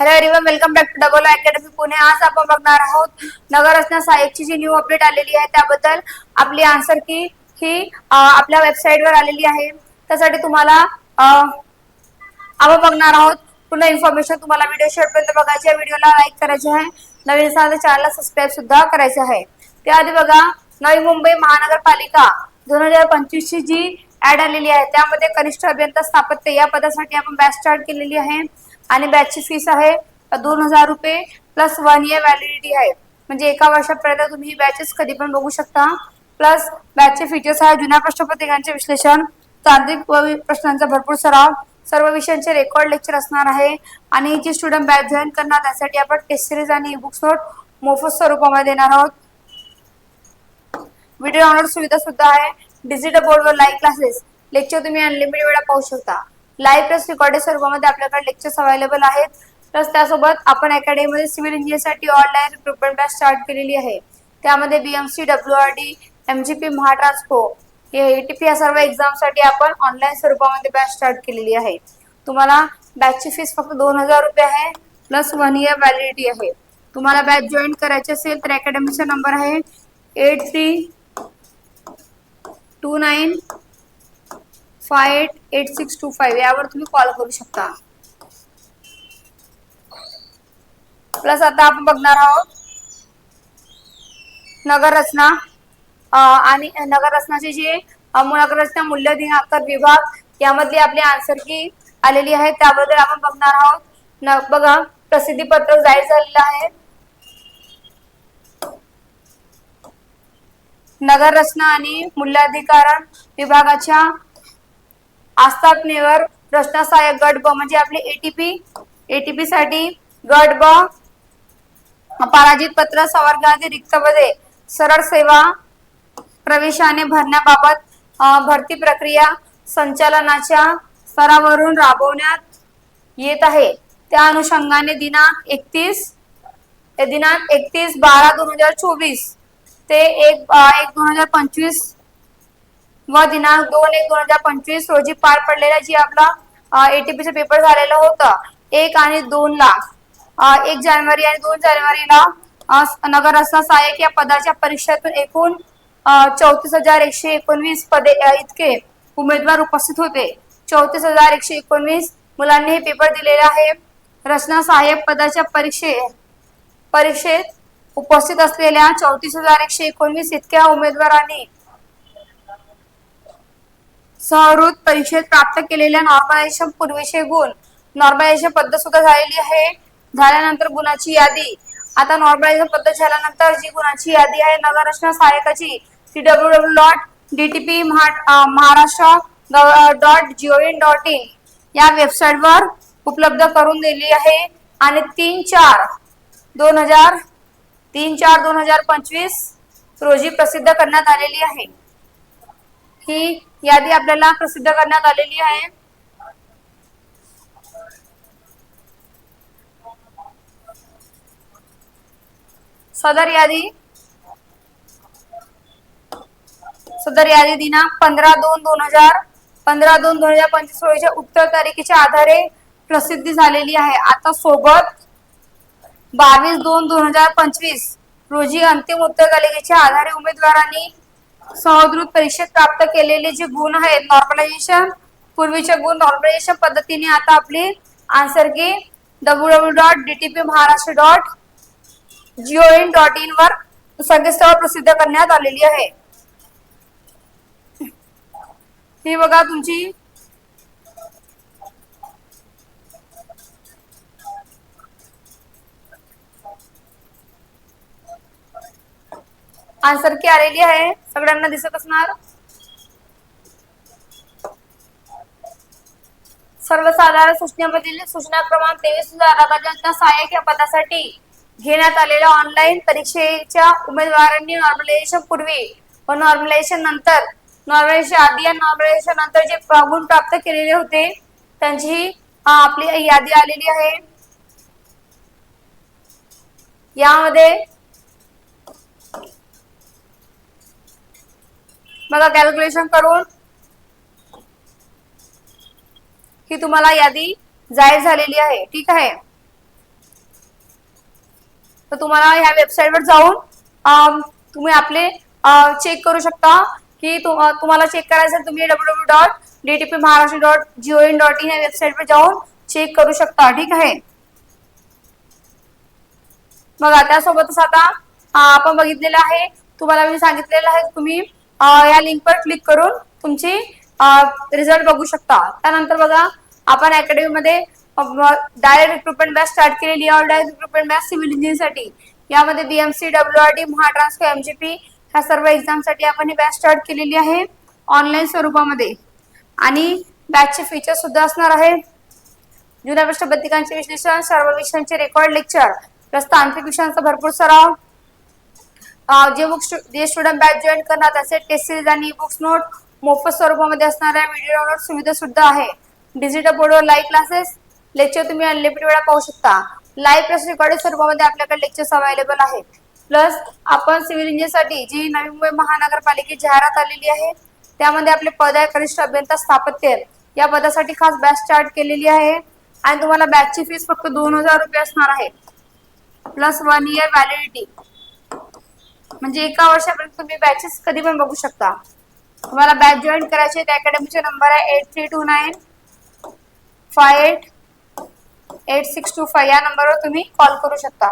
Hello everyone welcome back to double academy Pune आज आपण बघणार आहोत नगर रचना सहाय्यकची जी न्यू अपडेट आलेली आहे त्याबद्दल आपली आन्सर की ही आपल्या वेबसाईटवर आलेली आहे. त्यासाठी तुम्हाला आपण बघणार आहोत. पूर्ण इन्फॉर्मेशन तुम्हाला व्हिडिओ शेवटपर्यंत बघायची आहे. व्हिडिओला लाईक करायचे आहे. नवीन असाल तर चॅनलला सबस्क्राईब सुद्धा करायचे आहे. त्याआधी बघा नवी मुंबई महानगरपालिका दोन हजार पंचवीस ची जी ऍड आलेली आहे त्यामध्ये कनिष्ठ अभियंता स्थापत्य या पदासाठी आपण बॅच स्टार्ट केलेली आहे. आणि बॅचची फीस आहे दोन हजार रुपये प्लस वन इयर व्हॅलिडिटी आहे. म्हणजे एका वर्षापर्यंत तुम्ही ही बॅचेस कधी पण बघू शकता. प्लस बॅचचे फीचर्स आहे जुन्या प्रश्नपत्रिकांचे विश्लेषण तांत्रिक प्रश्नांचा भरपूर सराव सर्व विषयांचे रेकॉर्ड लेक्चर असणार आहे. आणि जे स्टुडंट बॅच जॉईन करणार त्यासाठी आपण टेस्ट सिरीज आणि ई बुक्स नोट मोफत स्वरूपामध्ये देणार आहोत. व्हिडिओ डाउनलोड सुविधा सुद्धा आहे. डिजिटल बोर्डवर लाईव्ह क्लासेस लेक्चर तुम्ही अनलिमिटेड वेळा पाहू शकता. लाईव्ह प्लस रेकॉर्डेड स्वरूपामध्ये आपल्याकडे लेक्चर्स अवेलेबल आहेत. प्लस त्यासोबत आपण अकॅडमीमध्ये सिव्हिल इंजिनिअरसाठी ऑनलाईन रिक्रुटमेंट बॅच स्टार्ट केलेली आहे. त्यामध्ये BMC W R D MGP Mahatransco T ATP या सर्व एक्झामसाठी आपण ऑनलाईन स्वरूपामध्ये बॅच स्टार्ट केलेली आहे. तुम्हाला बॅचची फीस फक्त दोन हजार रुपये आहे प्लस वन इयर व्हॅलिडिटी आहे. तुम्हाला बॅच जॉईन करायची असेल तर अकॅडमीचा नंबर आहे eight three two nine five eight eight six two five यावर तुम्ही कॉल करू शकता. प्लस आता आपण बघणार आहोत नगर रचना आणि नगर रचनाचे जे नगररचना नगर रचना मूल्य दिनांक विभाग यामधली आपली आन्सर की आलेली आहे. त्याबद्दल आपण बघणार आहोत. न बघा प्रसिद्धी पत्रक जाहीर झालेलं आहे. नगररचना आणि मूल्याधिकार विभागाच्या आस्थापनेवर रचना सहाय्यक गट ब म्हणजे आपले एटीपी एटीपी साठी गट ब पराजित पत्र संवर्गातील रिक्त पदे सरळ सेवा प्रवेशाने भरण्याबाबत भरती प्रक्रिया संचालनाच्या स्तरावरून राबवण्यात येत आहे. त्या अनुषंगाने दिनांक एकतीस दिनांक एकतीस बारा दोन हजार चोवीस ते एक एक दोन हजार पंचवीस व दिनांक दोन एक दोन हजार पंचवीस रोजी पार पडलेला जी आपला एटीपीचा पेपर झालेला होता एक आणि दोन ला. एक जानेवारी आणि दोन जानेवारीला नगर रचना सहाय्यक या पदाच्या परीक्षेतून एकूण चौतीस हजार एकशे एकोणवीस पदे इतके उमेदवार उपस्थित होते. चौतीस हजार एकशे एकोणवीस मुलांनी हे पेपर दिलेले आहे. रचना सहाय्यक पदाच्या परीक्षे परीक्षेत उपस्थित असलेल्या चौतीस हजार एकशे एकोणवीस इतक्या उमेदवारांनी सहृत परिषद प्राप्त केलेल्या नॉर्मलायझेशन पूर्वीचे गुण. नॉर्मलायझेशन पद्धत सुद्धा झालेली आहे. झाल्यानंतर गुणाची यादी. आता नॉर्मलायझेशन पद्धत झाल्यानंतर जी गुणाची यादी आहे नगर रचना सहाय्यकाची ती W W dot D T P Maharashtra dot GOV dot in या वेबसाईटवर उपलब्ध करून दिली आहे. आणि तीन चार दोन हजार तीन चार दोन हजार पंचवीस रोजी प्रसिद्ध करण्यात आलेली आहे. ही यादी आपल्याला प्रसिद्ध करण्यात आलेली आहे. सदर यादी. सदर यादी दिनांक पंधरा दोन दोन हजार पंधरा दोन दोन हजार पंचवीस सोळीच्या उत्तर तारखेच्या आधारे प्रसिद्धी झालेली आहे. आता सोबत बावीस दोन दोन हजार पंचवीस रोजी अंतिम उत्तर तालिकेच्या आधारे उमेदवारांनी सहृत परीक्षेत प्राप्त केलेले जे गुण आहेत नॉर्मलायझेशन पूर्वीचे गुण नॉर्मलायझेशन पद्धतीने आता आपली answer key W W dot DTP Maharashtra dot gov in dot in वर संकेतस्थळावर प्रसिद्ध करण्यात आलेली आहे. ही बघा तुमची. आन्सर की सगळ्यांना दिसत असणार? सर्वसाधारण सूचनेमधील सूचना क्रमांक तेवीस नगररचना सहाय्यक या पदासाठी घेण्यात आलेल्या ऑनलाईन परीक्षेच्या उमेदवारांनी नॉर्मलायझेशन पूर्वी व नॉर्मलायझेशन नंतर नॉर्मलायझेशन आधी या नॉर्मलायझेशन नंतर जे गुण प्राप्त केलेले होते त्यांची आपली यादी आलेली आहे. यामध्ये बघा कॅल्क्युलेशन करून. ही तुम्हाला यादी जाहीर झालेली आहे ठीक आहे? तर तुम्हाला ह्या वेबसाईटवर जाऊन तुम्ही आपले चेक करू शकता की तुम्हाला चेक करायचं तुम्ही W W dot D T P Maharashtra dot gov in dot in या वेबसाईटवर जाऊन चेक करू शकता ठीक आहे? बघा त्यासोबतच आता आपण बघितलेलं आहे तुम्हाला मी सांगितलेलं आहे तुम्ही या लिंकवर क्लिक करून तुमची रिझल्ट बघू शकता. त्यानंतर बघा आपण अकॅडमीमध्ये डायरेक्ट रिक्रुटमेंट बॅच स्टार्ट केलेली आहे. डायरेक्ट रिक्रुटमेंट बॅच सिव्हिल इंजिनिअरसाठी यामध्ये BMC W R D Mahatransco MGP ह्या सर्व एक्झामसाठी आपण ही बॅच स्टार्ट केलेली आहे. ऑनलाईन स्वरूपामध्ये. आणि बॅचचे फीचर सुद्धा असणार आहे. जुन्या प्रश्नपत्रिकांचे विश्लेषण सर्व विषयांचे रेकॉर्ड लेक्चर प्लस तांत्रिक विषयांचा भरपूर सराव जे बुक्स जे स्टुडंट बॅच जॉईन करणार त्याचे टेस्ट सिरीज आणि बुक्स नोट मोफत स्वरूपामध्ये असणाऱ्या व्हिडिओ डाउनलोड सुविधा सुद्धा आहे. डिजिटल बोर्डवर लाईव्ह क्लासेस लेक्चर तुम्ही अनलिमिटेड वेळा पाहू शकता. लाईव्ह प्लस रेकॉर्डिंग स्वरूपामध्ये आपल्याकडे लेक्चर्स अवेलेबल आहेत. प्लस आपण सिव्हिल इंजिनियरसाठी जी नवी मुंबई महानगरपालिकेची जाहिरात आलेली आहे त्यामध्ये आपले पद आहे कनिष्ठ अभियंता स्थापत्य या पदासाठी खास बॅच स्टार्ट केलेली आहे. आणि तुम्हाला बॅचची फीस फक्त दोन हजार रुपये असणार आहे. प्लस वन इयर व्हॅलिडिटी म्हणजे एका वर्षापर्यंत तुम्ही बॅचेस कधी पण बघू शकता. तुम्हाला बॅच जॉईन करायचे त्या अकॅडमीचे नंबर आहे eight three two nine five eight eight six two five या नंबरवर तुम्ही कॉल करू शकता.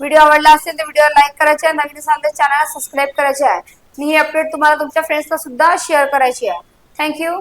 व्हिडिओ आवडला असेल तर व्हिडिओ लाईक करायचे आहे. नवीन सांगते चॅनल सबस्क्राईब करायचे आहे. आणि ही अपडेट तुम्हाला तुमच्या फ्रेंड्सला सुद्धा शेअर करायची आहे. थँक्यू